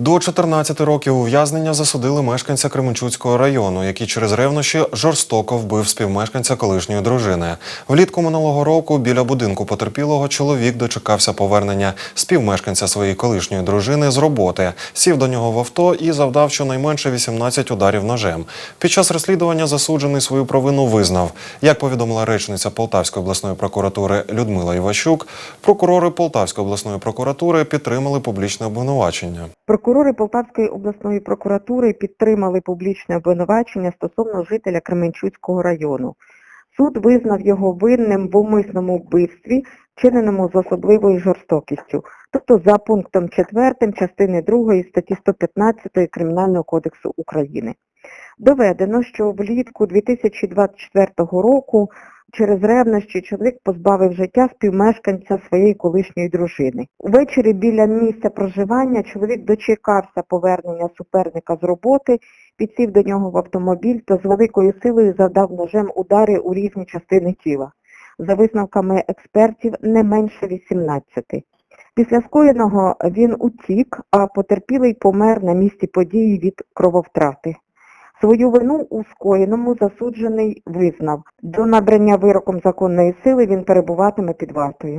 До 14 років ув'язнення засудили мешканця Кременчуцького району, який через ревнощі жорстоко вбив співмешканця колишньої дружини. Влітку минулого року біля будинку потерпілого чоловік дочекався повернення співмешканця своєї колишньої дружини з роботи, сів до нього в авто і завдав щонайменше 18 ударів ножем. Під час розслідування засуджений свою провину визнав. Як повідомила речниця Полтавської обласної прокуратури Людмила Іващук, прокурори Полтавської обласної прокуратури підтримали публічне обвинувачення. Прокурори Полтавської обласної прокуратури підтримали публічне обвинувачення стосовно жителя Кременчуцького району. Суд визнав його винним в умисному вбивстві, вчиненому з особливою жорстокістю, тобто за пунктом 4 частини 2 статті 115 Кримінального кодексу України. Доведено, що влітку 2024 року через ревнощі чоловік позбавив життя співмешканця своєї колишньої дружини. Увечері біля місця проживання чоловік дочекався повернення суперника з роботи, підсів до нього в автомобіль та з великою силою завдав ножем удари у різні частини тіла. За висновками експертів, не менше 18. Після скоєного він утік, а потерпілий помер на місці події від крововтрати. Свою вину у скоєному засуджений визнав. До набрання вироком законної сили він перебуватиме під вартою.